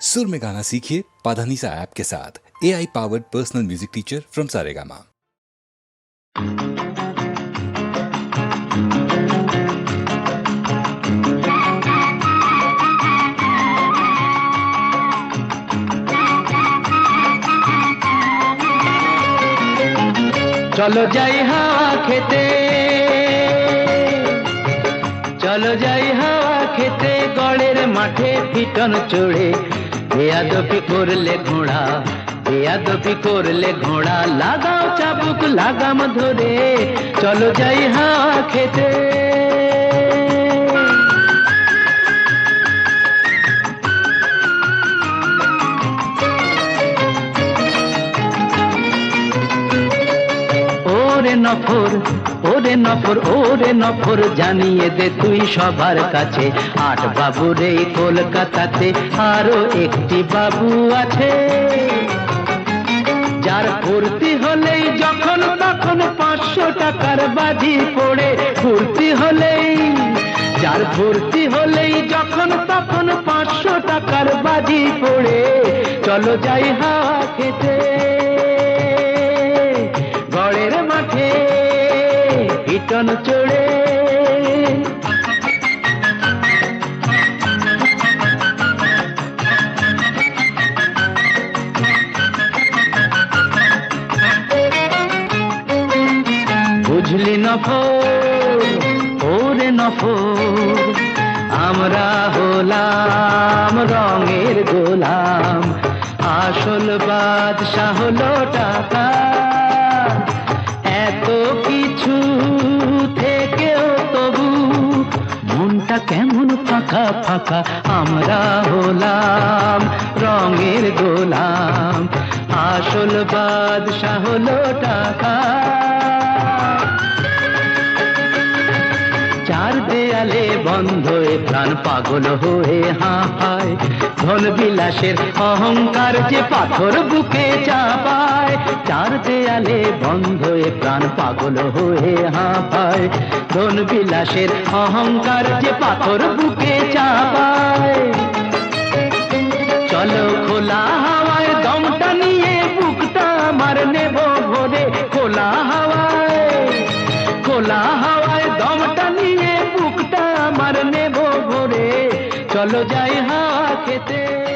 सुर में गाना सीखिए पाधानीसा ऐप के साथ A I powered personal music teacher from Saregama চলো যাই হাওয়া খেতে চলো যাই হাওয়া খেতে গড়ের মাঠে পিটন চড়ে বেয়াদপি করলে ঘোড়া বেয়াদপি করলে ঘোড়া লাগাও চাবুক লাগাম ধরে চলো যাই হা খেতে ওরে নফর ওরে নফর ওরে নফর জানিয়ে দে তুই সবার কাছে। আট বাবুর এই কলকাতাতে আরও একটি বাবু আছে। যার ফুর্তি হলেই যখন তখন পাঁচশো টাকার বাজি পড়ে। ফুর্তি হলেই, যার ভর্তি হলেই যখন তখন পাঁচশো টাকার বাজি পড়ে। চলো যাই হাওয়া খেতে। পিটন চড়ে। বুঝলি নফর ওরে নফর আমরা হলাম রঙের গোলাম। আসল বাদশাহ হলো টাকা কেমন ফাঁকা ফাঁকা আমরা হলাম দেয়ালে প্রাণ পাগল হয়ে হাঁপায়। ধন বিলাসের অহংকার যে পাথর বুকে চাপায়। চার দেয়ালে বন্ধ এ প্রাণ পাগল হয়ে হাঁপায়। ধন বিলাসের অহংকার যে পাথর বুকে চাপায়। चलो जाए हाँ खेते